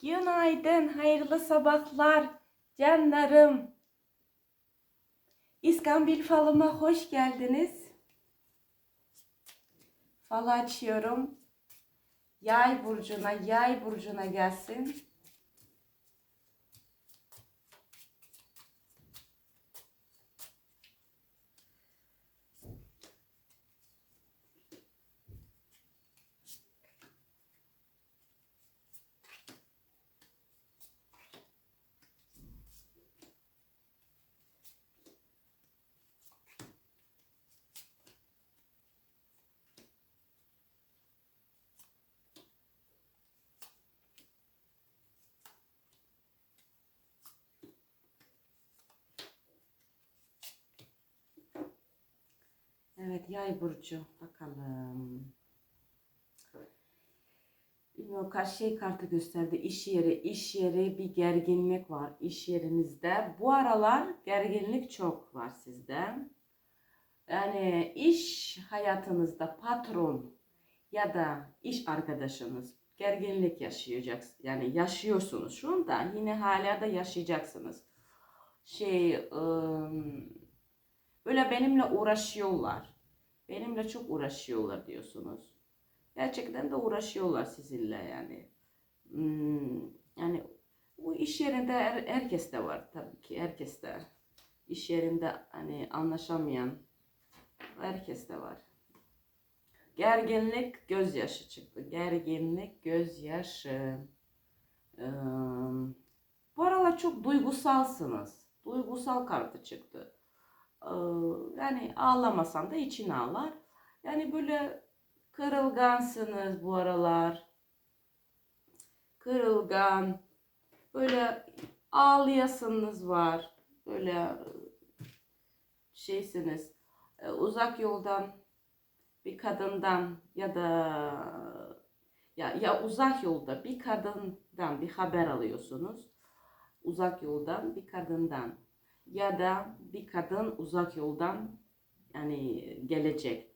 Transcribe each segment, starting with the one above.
Günaydın, hayırlı sabahlar canlarım. İskambil falıma hoş geldiniz. Falı açıyorum. Yay burcuna, yay burcuna gelsin. Evet, yay burcu. Bakalım. Bilmiyorum kaç şey kartı gösterdi. İş yeri, iş yeri bir gerginlik var iş yerinizde. Bu aralar gerginlik çok var sizde. Yani iş hayatınızda patron ya da iş arkadaşınız gerginlik yaşayacak. Yani yaşıyorsunuz şu anda yine hala da yaşayacaksınız. Şey ım, böyle benimle uğraşıyorlar. Benimle çok uğraşıyorlar diyorsunuz. Gerçekten de uğraşıyorlar sizinle yani. Hmm, yani bu iş yerinde her, herkes de var tabii ki herkes de. İş yerinde hani anlaşamayan herkes de var. Gerginlik gözyaşı çıktı. Gerginlik gözyaşı. Ee, bu aralar çok duygusalsınız. Duygusal kartı çıktı. Ee, yani ağlamasan da için ağlar. Yani böyle kırılgansınız bu aralar. Kırılgan. Böyle ağlayasınız var. Böyle şeysiniz. e, Uzak yoldan bir kadından ya da ya, ya uzak yolda bir kadından bir haber alıyorsunuz. Uzak yoldan bir kadından ya da bir kadın uzak yoldan yani gelecek.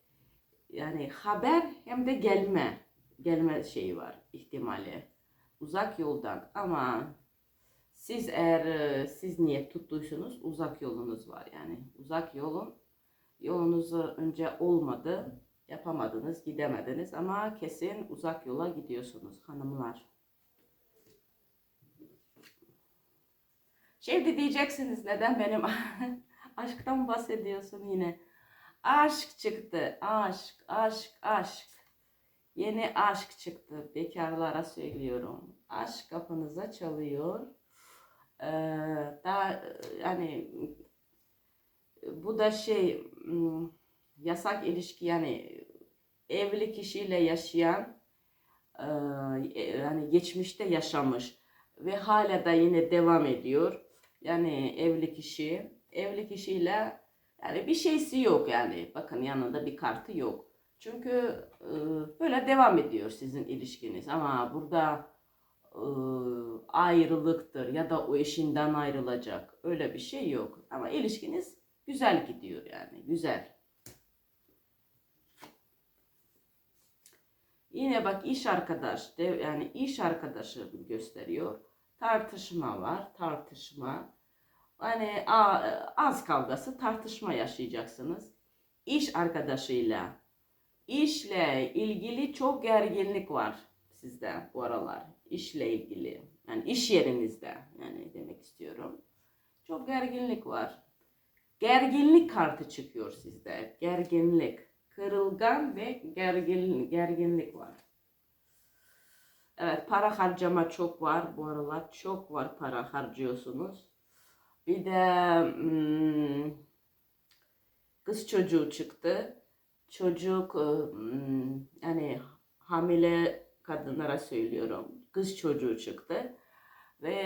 Yani haber hem de gelme gelme şeyi var ihtimali. Uzak yoldan ama siz eğer e, siz niyet tuttuysanız uzak yolunuz var yani. Uzak yolun yolunuzu önce olmadı, yapamadınız, gidemediniz ama kesin uzak yola gidiyorsunuz hanımlar. Şimdi diyeceksiniz neden benim aşktan bahsediyorsun yine. Aşk çıktı. Aşk, aşk, aşk. Yeni aşk çıktı. Bekarlara söylüyorum. Aşk kapınıza çalıyor. Ee, daha yani bu da şey hmm, yasak ilişki yani evli kişiyle yaşayan e, yani geçmişte yaşamış ve hala da yine devam ediyor. Yani evli kişi, evli kişiyle yani bir şeysi yok yani. Bakın yanında bir kartı yok. Çünkü e, böyle devam ediyor sizin ilişkiniz ama burada e, ayrılıktır ya da o eşinden ayrılacak öyle bir şey yok. Ama ilişkiniz güzel gidiyor yani güzel. Yine bak iş arkadaş yani iş arkadaşı gösteriyor. Tartışma var, tartışma. Hani az kavgası, tartışma yaşayacaksınız. İş arkadaşıyla, işle ilgili çok gerginlik var sizde bu aralar. İşle ilgili, yani iş yerinizde yani demek istiyorum. Çok gerginlik var. Gerginlik kartı çıkıyor sizde. Gerginlik. Kırılgan ve gergin, gerginlik var. Evet para harcama çok var bu aralar. Çok var para harcıyorsunuz. Bir de hmm, kız çocuğu çıktı. Çocuk hmm, yani hamile kadınlara söylüyorum. Kız çocuğu çıktı. Ve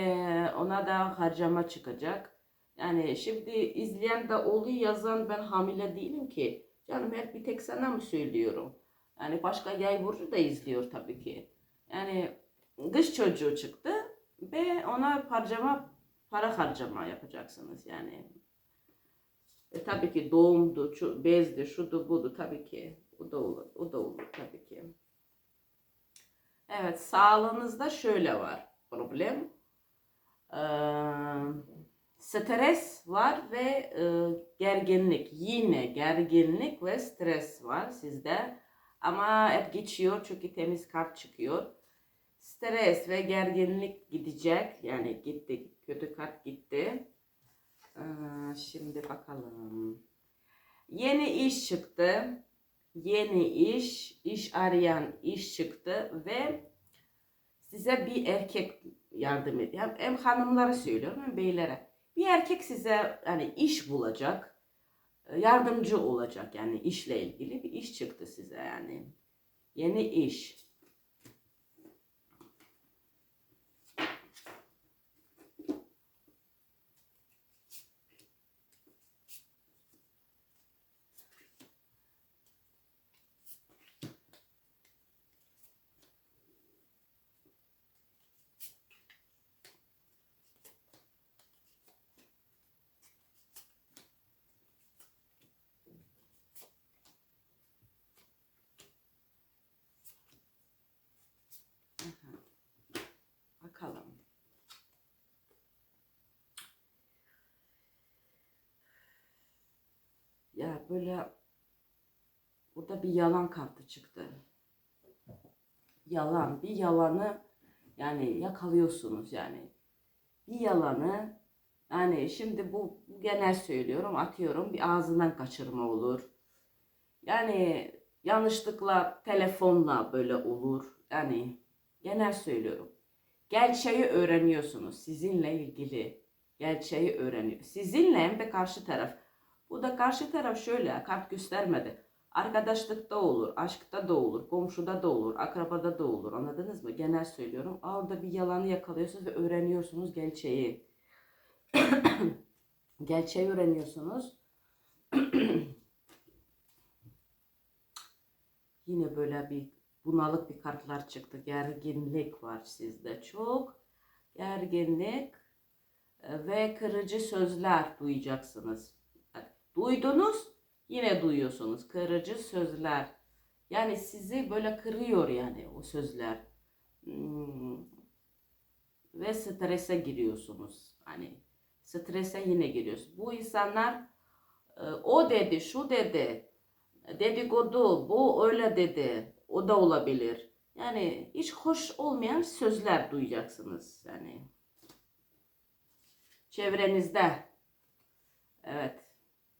ona da harcama çıkacak. Yani şimdi izleyen de oluyor yazan ben hamile değilim ki. Canım hep bir tek sana mı söylüyorum? Yani başka yay burcu da izliyor tabii ki. Yani dış çocuğu çıktı ve ona harcama para harcama yapacaksınız yani. E, tabii ki doğumdu, şu, bezdi, şudu budu tabii ki. O da olur, o da olur tabii ki. Evet, sağlığınızda şöyle var. problem. Ee, stres var ve e, gerginlik. Yine gerginlik ve stres var sizde. Ama hep geçiyor çünkü temiz kart çıkıyor. Stres ve gerginlik gidecek. Yani gitti. Kötü kart gitti. Ee, şimdi bakalım. Yeni iş çıktı. Yeni iş, iş arayan iş çıktı ve size bir erkek yardım ediyor. Hem, hanımlara söylüyorum hem beylere. Bir erkek size hani iş bulacak, yardımcı olacak yani işle ilgili bir iş çıktı size yani. Yeni iş. Bakalım. Ya böyle burada bir yalan kartı çıktı. Yalan, bir yalanı yani yakalıyorsunuz yani. Bir yalanı yani şimdi bu, bu genel söylüyorum atıyorum bir ağzından kaçırma olur. Yani yanlışlıkla telefonla böyle olur. Yani genel söylüyorum. Gerçeği öğreniyorsunuz sizinle ilgili. Gerçeği öğreniyor. Sizinle hem de karşı taraf. Bu da karşı taraf şöyle kart göstermedi. Arkadaşlıkta olur, aşkta da olur, komşuda da olur, akrabada da olur. Anladınız mı? Genel söylüyorum. Orada bir yalanı yakalıyorsunuz ve öğreniyorsunuz gerçeği. gerçeği öğreniyorsunuz. Yine böyle bir bunalık bir kartlar çıktı. Gerginlik var sizde çok. Gerginlik e, ve kırıcı sözler duyacaksınız. Duydunuz, yine duyuyorsunuz. Kırıcı sözler. Yani sizi böyle kırıyor yani o sözler. Hmm. Ve strese giriyorsunuz. Hani strese yine giriyorsunuz. Bu insanlar e, o dedi, şu dedi, dedikodu, bu öyle dedi, o da olabilir. Yani hiç hoş olmayan sözler duyacaksınız. Yani çevrenizde. Evet.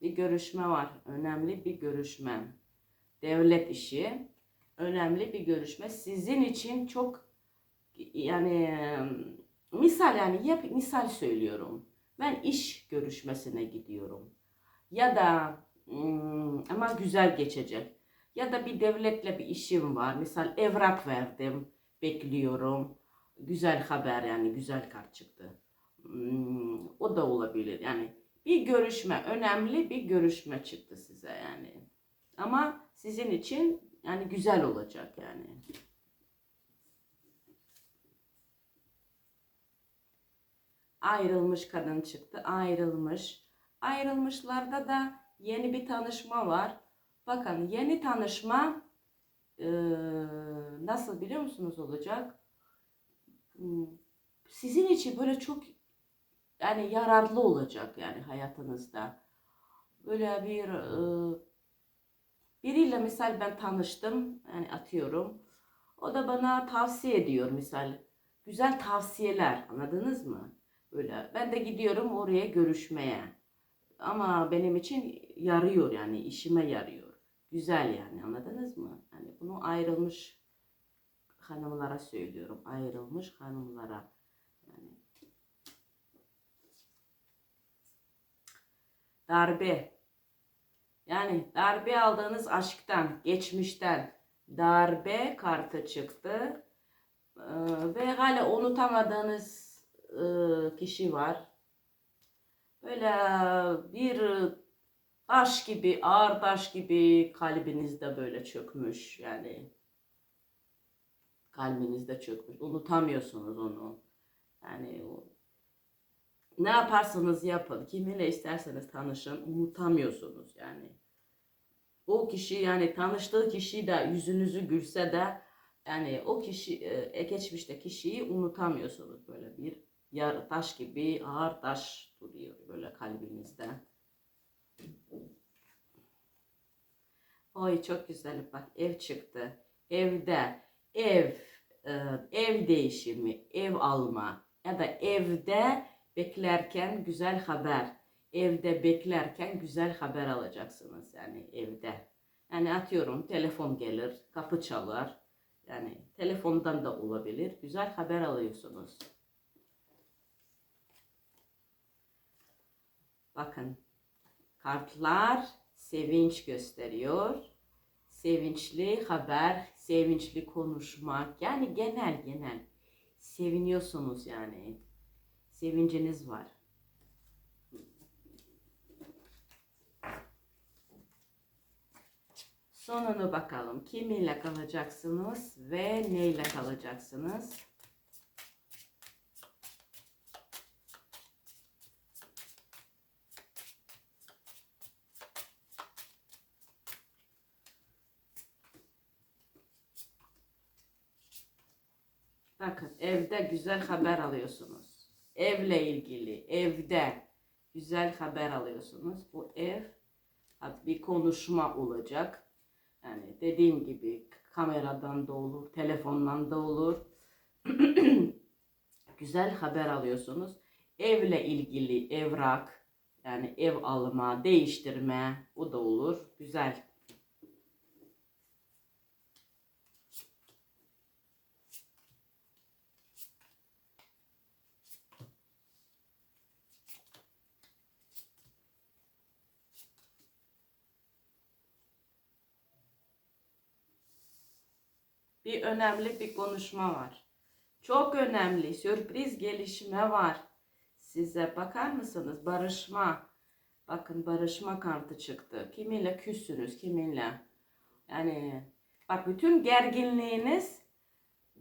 Bir görüşme var. Önemli bir görüşme. Devlet işi. Önemli bir görüşme. Sizin için çok yani misal yani yap misal söylüyorum. Ben iş görüşmesine gidiyorum. Ya da hmm, ama güzel geçecek. Ya da bir devletle bir işim var. Misal evrak verdim. Bekliyorum. Güzel haber yani güzel kart çıktı. Hmm, o da olabilir. Yani bir görüşme, önemli bir görüşme çıktı size yani. Ama sizin için yani güzel olacak yani. Ayrılmış kadın çıktı. Ayrılmış. Ayrılmışlarda da yeni bir tanışma var. Bakın yeni tanışma e, nasıl biliyor musunuz olacak? Hmm, Sizin için böyle çok yani yararlı olacak yani hayatınızda. Böyle bir e, biriyle misal ben tanıştım yani atıyorum. O da bana tavsiye ediyor misal. Güzel tavsiyeler anladınız mı? Böyle ben de gidiyorum oraya görüşmeye. Ama benim için yarıyor yani işime yarıyor. Güzel yani anladınız mı? Yani bunu ayrılmış hanımlara söylüyorum. Ayrılmış hanımlara. Darbe. Yani darbe aldığınız aşktan, geçmişten darbe kartı çıktı. Ee, ve hala unutamadığınız e, kişi var. Böyle bir taş gibi, ağır taş gibi kalbinizde böyle çökmüş yani. Kalbinizde çökmüş. Unutamıyorsunuz onu. Yani ne yaparsanız yapın, kiminle isterseniz tanışın, unutamıyorsunuz yani. O kişi yani tanıştığı kişi de yüzünüzü gülse de yani o kişi e, geçmişte kişiyi unutamıyorsunuz böyle bir yar taş gibi ağır taş duruyor böyle kalbinizde. Oy çok güzel bak ev çıktı. Evde ev e, ev değişimi, ev alma ya da evde beklerken güzel haber. Evde beklerken güzel haber alacaksınız yani evde. Yani atıyorum telefon gelir, kapı çalar. Yani telefondan da olabilir. Güzel haber alıyorsunuz. Bakın kartlar sevinç gösteriyor. Sevinçli haber, sevinçli konuşmak. Yani genel genel seviniyorsunuz yani. Sevinciniz var. Sonunu bakalım. Kiminle kalacaksınız ve neyle kalacaksınız? Bakın evde güzel haber alıyorsunuz. Evle ilgili evde güzel haber alıyorsunuz. Bu ev bir konuşma olacak. Yani dediğim gibi kameradan da olur, telefondan da olur. güzel haber alıyorsunuz. Evle ilgili evrak yani ev alma, değiştirme o da olur. Güzel. Bir önemli bir konuşma var. Çok önemli sürpriz gelişme var. Size bakar mısınız? Barışma. Bakın barışma kartı çıktı. Kiminle küssünüz, kiminle. Yani bak bütün gerginliğiniz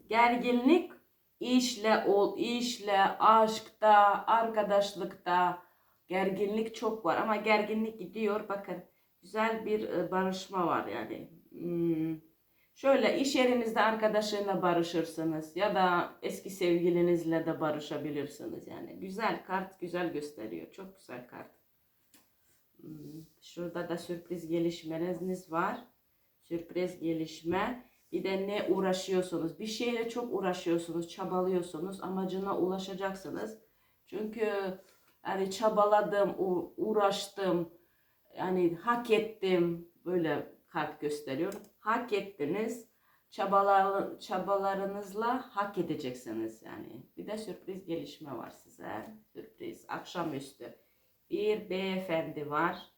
gerginlik işle ol, işle, aşkta, arkadaşlıkta gerginlik çok var ama gerginlik gidiyor. Bakın güzel bir e, barışma var yani. Hmm Şöyle iş yerinizde arkadaşınla barışırsınız ya da eski sevgilinizle de barışabilirsiniz yani. Güzel kart güzel gösteriyor. Çok güzel kart. Hmm, şurada da sürpriz gelişmeniz var. Sürpriz gelişme. Bir de ne uğraşıyorsunuz? Bir şeyle çok uğraşıyorsunuz, çabalıyorsunuz. Amacına ulaşacaksınız. Çünkü yani çabaladım, uğraştım, yani hak ettim. Böyle kart gösteriyor. Hak ettiniz. Çabalar, çabalarınızla hak edeceksiniz yani. Bir de sürpriz gelişme var size. Sürpriz. Akşamüstü. Bir beyefendi var.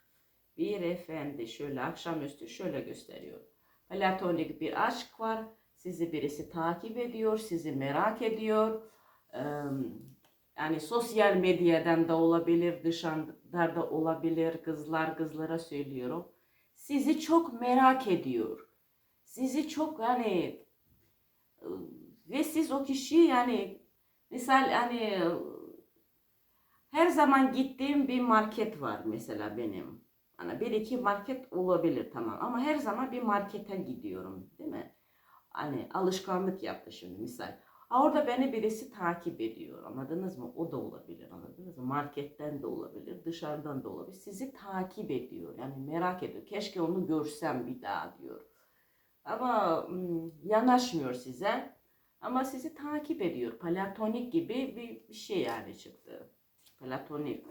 Bir efendi şöyle akşamüstü şöyle gösteriyor. Platonik bir aşk var. Sizi birisi takip ediyor. Sizi merak ediyor. Yani sosyal medyadan da olabilir, dışarıda da olabilir. Kızlar kızlara söylüyorum sizi çok merak ediyor. Sizi çok yani ve siz o kişi yani misal hani her zaman gittiğim bir market var mesela benim. Hani bir iki market olabilir tamam ama her zaman bir markete gidiyorum değil mi? Hani alışkanlık yaptı şimdi misal. Orada beni birisi takip ediyor. Anladınız mı? O da olabilir. Anladınız mı? Marketten de olabilir. Dışarıdan da olabilir. Sizi takip ediyor. Yani merak ediyor. Keşke onu görsem bir daha diyor. Ama ım, yanaşmıyor size. Ama sizi takip ediyor. Platonik gibi bir şey yani çıktı. Platonik.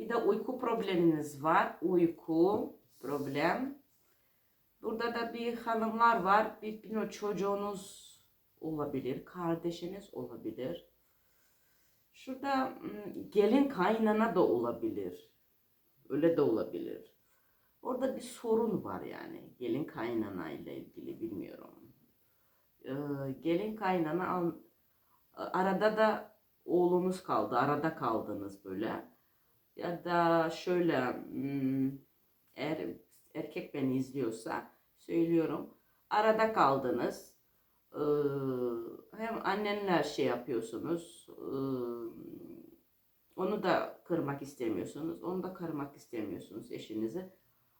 Bir de uyku probleminiz var. Uyku problem. Burada da bir hanımlar var. Bir, bir çocuğunuz olabilir. Kardeşiniz olabilir. Şurada gelin kaynana da olabilir. Öyle de olabilir. Orada bir sorun var yani. Gelin kaynana ile ilgili bilmiyorum. Ee, gelin kaynana arada da oğlunuz kaldı. Arada kaldınız böyle ya da şöyle hmm, eğer erkek beni izliyorsa söylüyorum arada kaldınız hem annenler şey yapıyorsunuz Onu da kırmak istemiyorsunuz. Onu da kırmak istemiyorsunuz eşinizi.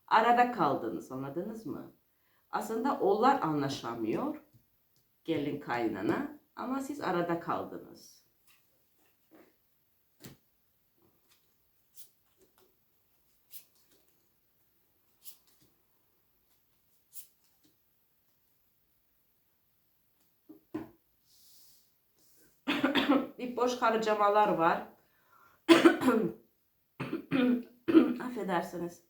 Arada kaldınız anladınız mı? Aslında onlar anlaşamıyor. Gelin kaynana. Ama siz arada kaldınız. bir boş harcamalar var. Affedersiniz.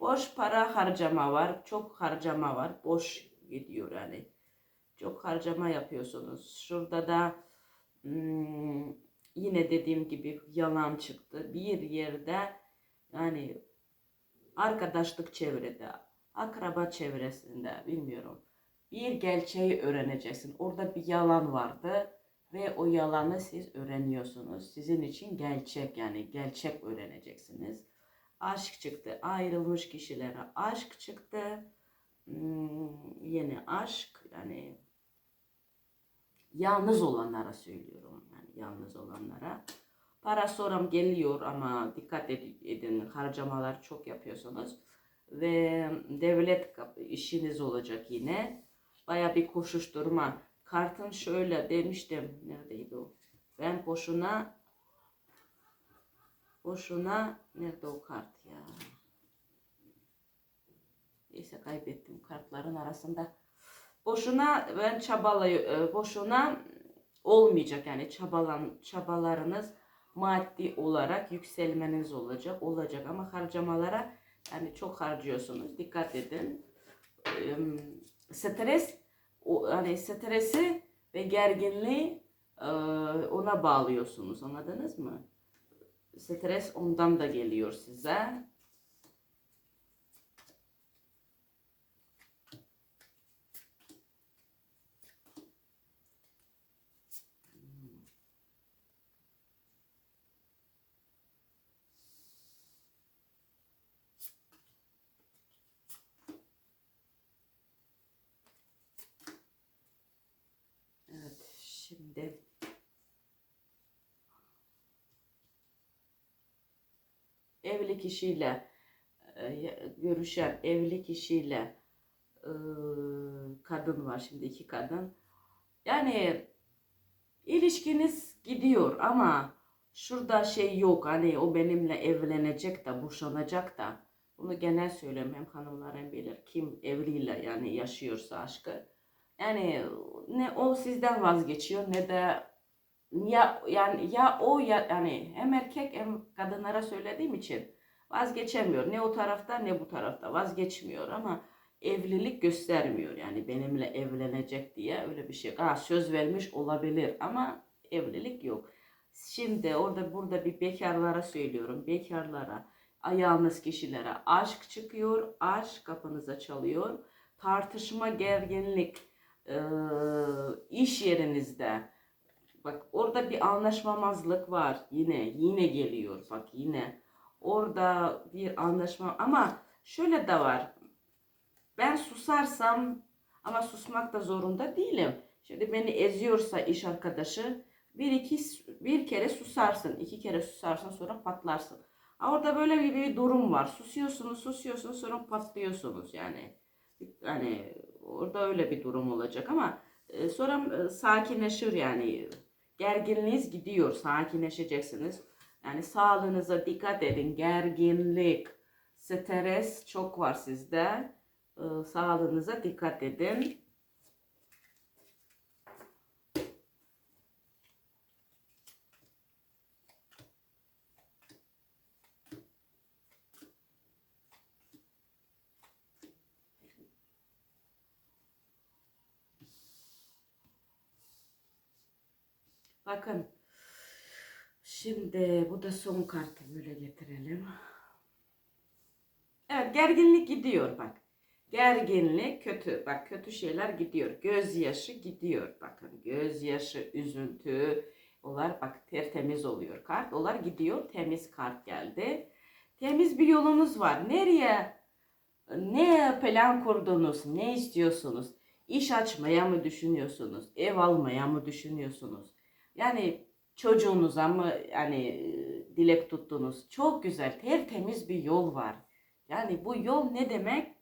Boş para harcama var. Çok harcama var. Boş gidiyor yani. Çok harcama yapıyorsunuz. Şurada da hmm, yine dediğim gibi yalan çıktı. Bir yerde yani arkadaşlık çevrede, akraba çevresinde bilmiyorum. Bir gerçeği öğreneceksin. Orada bir yalan vardı ve o yalanı siz öğreniyorsunuz. Sizin için gerçek yani gerçek öğreneceksiniz. Aşk çıktı. Ayrılmış kişilere aşk çıktı. Hmm, yeni aşk yani yalnız olanlara söylüyorum. Yani yalnız olanlara. Para soram geliyor ama dikkat ed- edin harcamalar çok yapıyorsunuz. Ve devlet işiniz olacak yine. Baya bir koşuşturma. Kartın şöyle demiştim. Neredeydi o? Ben boşuna boşuna nerede o kart ya? Neyse kaybettim kartların arasında. Boşuna ben çabalay boşuna olmayacak yani çabalan çabalarınız maddi olarak yükselmeniz olacak olacak ama harcamalara yani çok harcıyorsunuz. Dikkat edin. Stres o hani stresi ve gerginliği eee, ona bağlıyorsunuz. Anladınız mı? Stres ondan da geliyor size. Evet, şimdi evli kişiyle e, görüşen evli kişiyle e, kadın var şimdi iki kadın. Yani ilişkiniz gidiyor ama şurada şey yok. Hani o benimle evlenecek de boşanacak da. Bunu genel söylüyorum hem hanımlar hem beyler kim evliyle yani yaşıyorsa aşkı. Yani ne o sizden vazgeçiyor ne de ya yani ya o ya yani hem erkek hem kadınlara söylediğim için vazgeçemiyor. Ne o tarafta ne bu tarafta vazgeçmiyor ama evlilik göstermiyor. Yani benimle evlenecek diye öyle bir şey. Aa, söz vermiş olabilir ama evlilik yok. Şimdi orada burada bir bekarlara söylüyorum. Bekarlara, ayağınız kişilere aşk çıkıyor. Aşk kapınıza çalıyor. Tartışma, gerginlik, iş yerinizde bak orada bir anlaşmamazlık var yine yine geliyor bak yine orada bir anlaşma ama şöyle de var. Ben susarsam ama susmak da zorunda değilim. Şimdi beni eziyorsa iş arkadaşı bir iki bir kere susarsın iki kere susarsın sonra patlarsın. Ha, orada böyle bir, bir durum var. Susuyorsunuz susuyorsunuz sonra patlıyorsunuz yani. Yani orada öyle bir durum olacak ama e, sonra e, sakinleşir yani. Gerginliğiniz gidiyor sakinleşeceksiniz yani sağlığınıza dikkat edin. Gerginlik stres çok var sizde. E, sağlığınıza dikkat edin. Bakın şimdi bu da son kartı böyle getirelim Evet gerginlik gidiyor bak. Gerginlik kötü. Bak kötü şeyler gidiyor. Gözyaşı gidiyor. Bakın gözyaşı, üzüntü. Onlar bak tertemiz oluyor kart. Onlar gidiyor. Temiz kart geldi. Temiz bir yolunuz var. Nereye? Ne plan kurdunuz? Ne istiyorsunuz? İş açmaya mı düşünüyorsunuz? Ev almaya mı düşünüyorsunuz? Yani çocuğunuza mı yani dilek tuttunuz. Çok güzel, tertemiz bir yol var. Yani bu yol ne demek?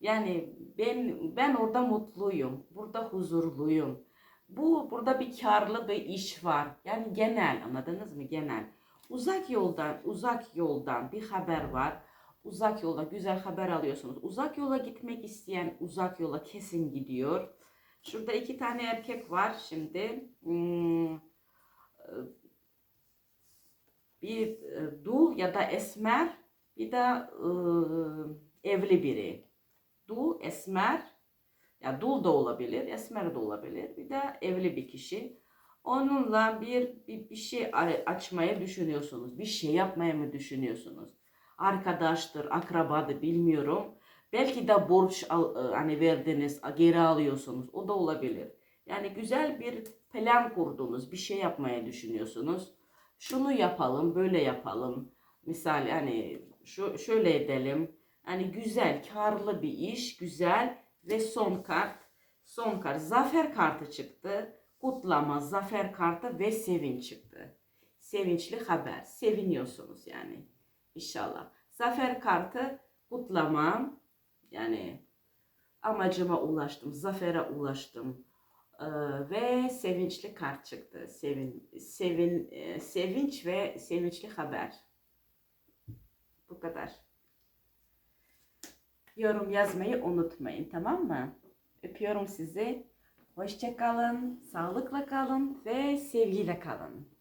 Yani ben ben orada mutluyum. Burada huzurluyum. Bu burada bir karlı bir iş var. Yani genel anladınız mı? Genel. Uzak yoldan, uzak yoldan bir haber var. Uzak yolda güzel haber alıyorsunuz. Uzak yola gitmek isteyen uzak yola kesin gidiyor. Şurada iki tane erkek var şimdi. Hmm, bir e, dul ya da esmer bir de e, evli biri. Dul, esmer ya dul da olabilir, esmer de olabilir. Bir de evli bir kişi. Onunla bir, bir, bir şey a- açmaya düşünüyorsunuz. Bir şey yapmaya mı düşünüyorsunuz? Arkadaştır, akrabadır bilmiyorum. Belki de borç al, e, hani verdiniz, geri alıyorsunuz. O da olabilir. Yani güzel bir plan kurdunuz. Bir şey yapmaya düşünüyorsunuz. Şunu yapalım, böyle yapalım. Misal hani şu şöyle edelim. Hani güzel, karlı bir iş, güzel ve son kart. Son kart. Zafer kartı çıktı. Kutlama, zafer kartı ve sevinç çıktı. Sevinçli haber. Seviniyorsunuz yani. İnşallah. Zafer kartı kutlama. Yani amacıma ulaştım. Zafere ulaştım. Ve sevinçli kart çıktı. Sevin, sevin, sevinç ve sevinçli haber. Bu kadar. Yorum yazmayı unutmayın tamam mı? Öpüyorum sizi. Hoşça kalın, sağlıkla kalın ve sevgiyle kalın.